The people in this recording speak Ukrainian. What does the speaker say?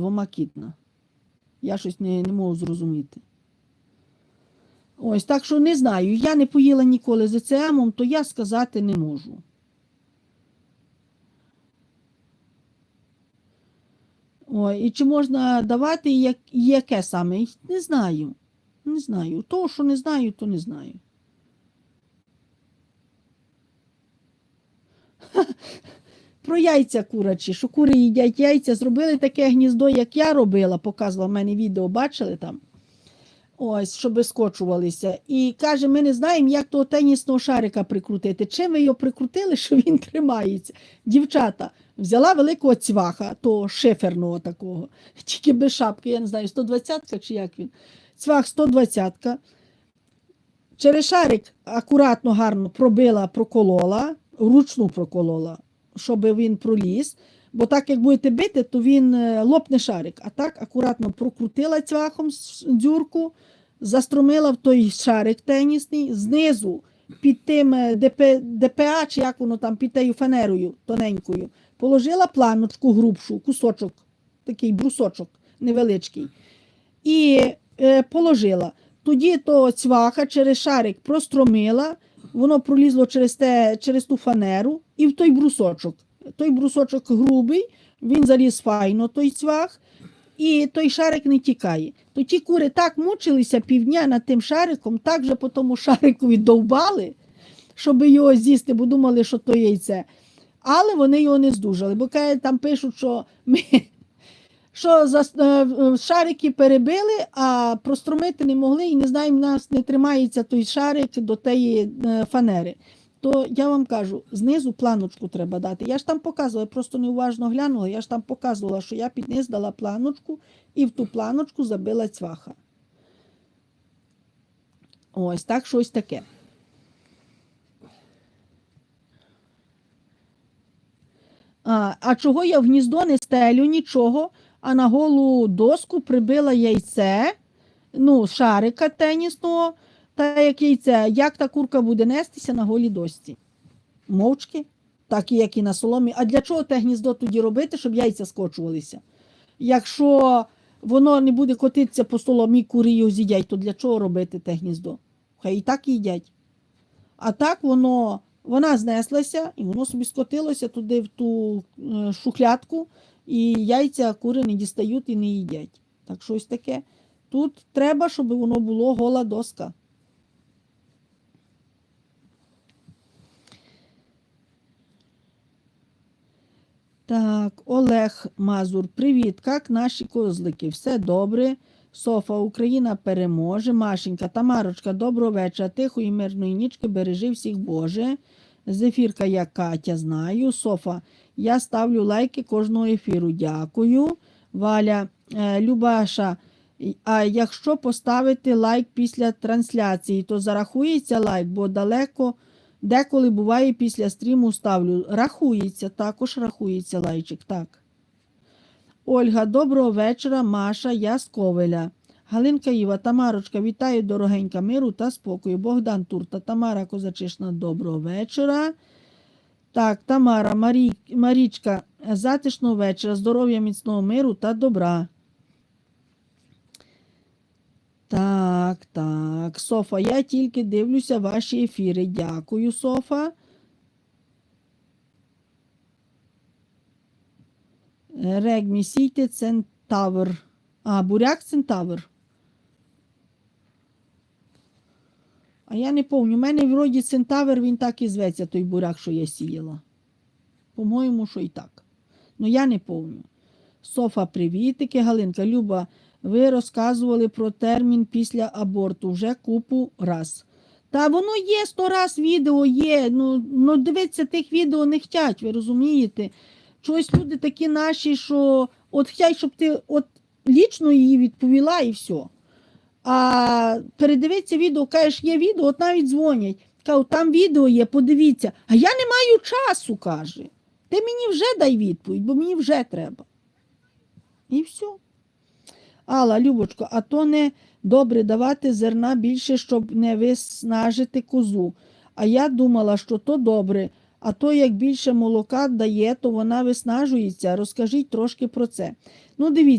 двомакітна. Я щось не, не можу зрозуміти. Ось, так що не знаю. Я не поїла ніколи з ЕЦМом, то я сказати не можу. Ой, і чи можна давати, як, яке саме? Не знаю. Не знаю. То, що не знаю, то не знаю. Про яйця курачі, що кури їдять яйця, зробили таке гніздо, як я робила, показувала в мене відео, бачили там. Ось, щоб скочувалися. І каже, ми не знаємо, як того тенісного шарика прикрутити. Чим ви його прикрутили, що він тримається? Дівчата, взяла великого цваха, того шиферного такого, тільки без шапки, я не знаю, 120-ка чи як він. Цвах 120-ка. Через шарик акуратно, гарно пробила, проколола, ручну проколола, щоб він проліз. Бо так як будете бити, то він е, лопне шарик. А так акуратно прокрутила цвяхом дзюрку, застромила в той шарик тенісний, знизу під тим е, ДП, ДПА, чи як воно там, під тею фанерою тоненькою, положила планочку грубшу, кусочок, такий брусочок невеличкий, і е, положила. Тоді то цваха через шарик простромила, воно пролізло через, те, через ту фанеру і в той брусочок. Той брусочок грубий, він заліз файно, той цвях, і той шарик не тікає. То ті кури так мучилися півдня над тим шариком, так же по тому шарикові довбали, щоб його з'їсти, бо думали, що то яйце. Але вони його не здужали, бо там пишуть, що ми. Що за е, шарики перебили, а простромити не могли, і не знаємо, в нас не тримається той шарик до тієї е, фанери. То я вам кажу, знизу планочку треба дати. Я ж там показувала, я просто неуважно глянула. Я ж там показувала, що я під низ дала планочку і в ту планочку забила цваха. Ось так щось таке. А, а чого я в гніздо не стелю нічого, а на голу доску прибила яйце, ну, шарика тенісного, та як яйце, як та курка буде нестися на голій досці? Мовчки, так і як і на соломі. А для чого те гніздо тоді робити, щоб яйця скочувалися? Якщо воно не буде котитися по соломі, його з'їдять, то для чого робити те гніздо? Хай і так їдять. А так воно, вона знеслася, і воно собі скотилося туди в ту е, шухлядку, і яйця кури не дістають і не їдять. Так щось таке. Тут треба, щоб воно було гола доска. Так, Олег Мазур, привіт. Як наші козлики? Все добре. Софа, Україна переможе. Машенька, Тамарочка, доброго вечора. Тихої мирної нічки, бережи всіх Боже. Зефірка, я Катя, знаю. Софа, я ставлю лайки кожного ефіру. Дякую. Валя, е, Любаша, а якщо поставити лайк після трансляції, то зарахується лайк, бо далеко. Деколи буває після стріму ставлю. Рахується, також рахується лайчик. Так. Ольга, доброго вечора. Маша, я з Ковеля. Галинка Іва, Тамарочка, вітаю, дорогенька, миру та спокою. Богдан Турта, Тамара Козачишна, доброго вечора. Так, Тамара, Марі, Марічка, затишного вечора, здоров'я, міцного миру та добра. Так, так. Софа, я тільки дивлюся ваші ефіри. Дякую, Софа. Регмі, сійте центавр. А, буряк центавр. А я не пам'ятаю. У мене вроді центавр, він так і зветься, той буряк, що я сіяла. По-моєму, що і так. Ну, я не пам'ятаю. Софа, привітики. Галинка, Люба, ви розказували про термін після аборту вже купу раз. Та воно є сто раз відео є. Ну, ну дивіться, тих відео не хотять, ви розумієте? Чогось люди такі наші, що от хотять, щоб ти от лічно її відповіла і все. А передивиться відео, кажеш, є відео, от навіть дзвонять. Кажуть, там відео є, подивіться. А я не маю часу, каже. Ти мені вже дай відповідь, бо мені вже треба. І все. Алла, Любочко, а то не добре давати зерна більше, щоб не виснажити козу. А я думала, що то добре, а то як більше молока дає, то вона виснажується. Розкажіть трошки про це. Ну, дивіться.